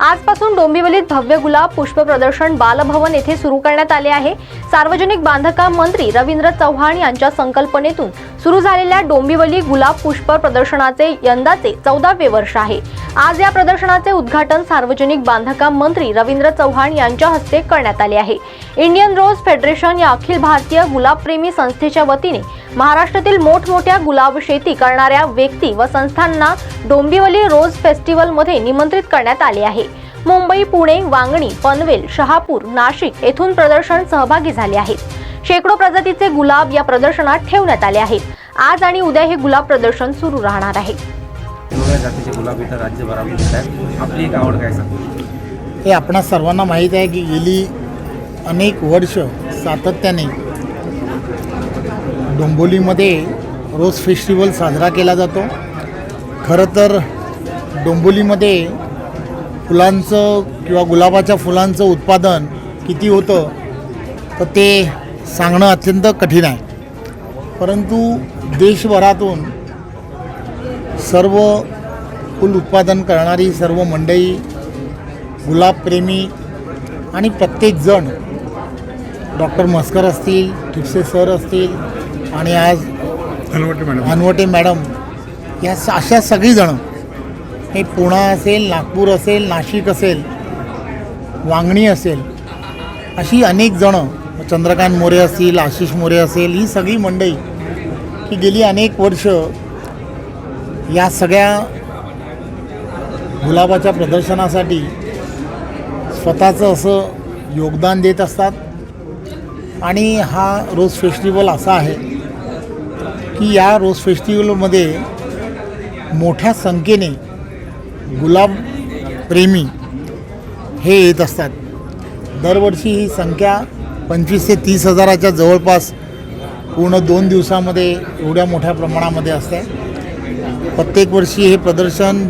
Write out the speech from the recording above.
आजपासून डोंबिवलीत भव्य गुलाब पुष्प प्रदर्शन बालभवन येथे सुरू करण्यात आले आहे. सार्वजनिक बांधकाम मंत्री रवींद्र चव्हाण यांच्या संकल्पनेतून सुरू झालेल्या डोंबिवली गुलाब पुष्प प्रदर्शनाचे यंदाचे चौदावे वर्ष आहे. आज या प्रदर्शनाचे उद्घाटन सार्वजनिक बांधकाम मंत्री रवींद्र चव्हाण यांच्या हस्ते करण्यात आले आहे. इंडियन रोज फेडरेशन या अखिल भारतीय गुलाबप्रेमी संस्थेच्या वतीने महाराष्ट्रातील मोठमोठ्या गुलाब शेती करणाऱ्या व्यक्ती व संस्थांना डोंबिवली रोज फेस्टिवलमध्ये निमंत्रित करण्यात आले आहे. मुंबई पुणे वांगणी पनवेल शहापूर नाशिक येथून प्रदर्शन सहभागी झाले आहेत शेकडो प्रजातीचे गुलाब या प्रदर्शनात ठेवण्यात आले आहेत. आज आणि उद्या हे गुलाब प्रदर्शन सुरू राहणार आहे. वेगवेगळ्या जातीचे गुलाब इथं राज्यभरामध्ये येत आहेत. आपली एक आवड काय सांग? हे आपणा सर्वांना माहीत आहे की गेली अनेक वर्ष सातत्याने डोंबोलीमध्ये रोज फेस्टिवल साजरा केला जातो. खरं तर डोंबोलीमध्ये फुलांचं किंवा गुलाबाच्या फुलांचं उत्पादन किती होतं तर ते सांगणं अत्यंत कठीण आहे. परंतु देशभरातून सर्व फुल उत्पादन करणारी सर्व मंडळी गुलाबप्रेमी आणि प्रत्येकजण डॉक्टर मस्कर असतील ठिपसे सर असतील आणि आज अनवटे मॅडम या स- अशा सगळीजणं हे पुणा असेल नागपूर असेल नाशिक असेल वांगणी असेल अशी अनेक जणं चंद्रकांत मोरे असतील आशिष मोरे असेल ही सगळी मंडळी की गेली अनेक वर्ष या सगळ्या गुलाबाच्या प्रदर्शनासाठी स्वतःचं असं योगदान देत असतात. आणि हा रोज फेस्टिवल असा आहे की या रोज फेस्टिवलमध्ये मोठ्या संख्येने गुलाब प्रेमी हे येत असतात. दरवर्षी ही संख्या पंचवीस ते तीस हजाराच्या जवळपास पूर्ण दोन दिवसामध्ये एवढ्या मोठ्या प्रमाणामध्ये असते. प्रत्येक वर्षी हे प्रदर्शन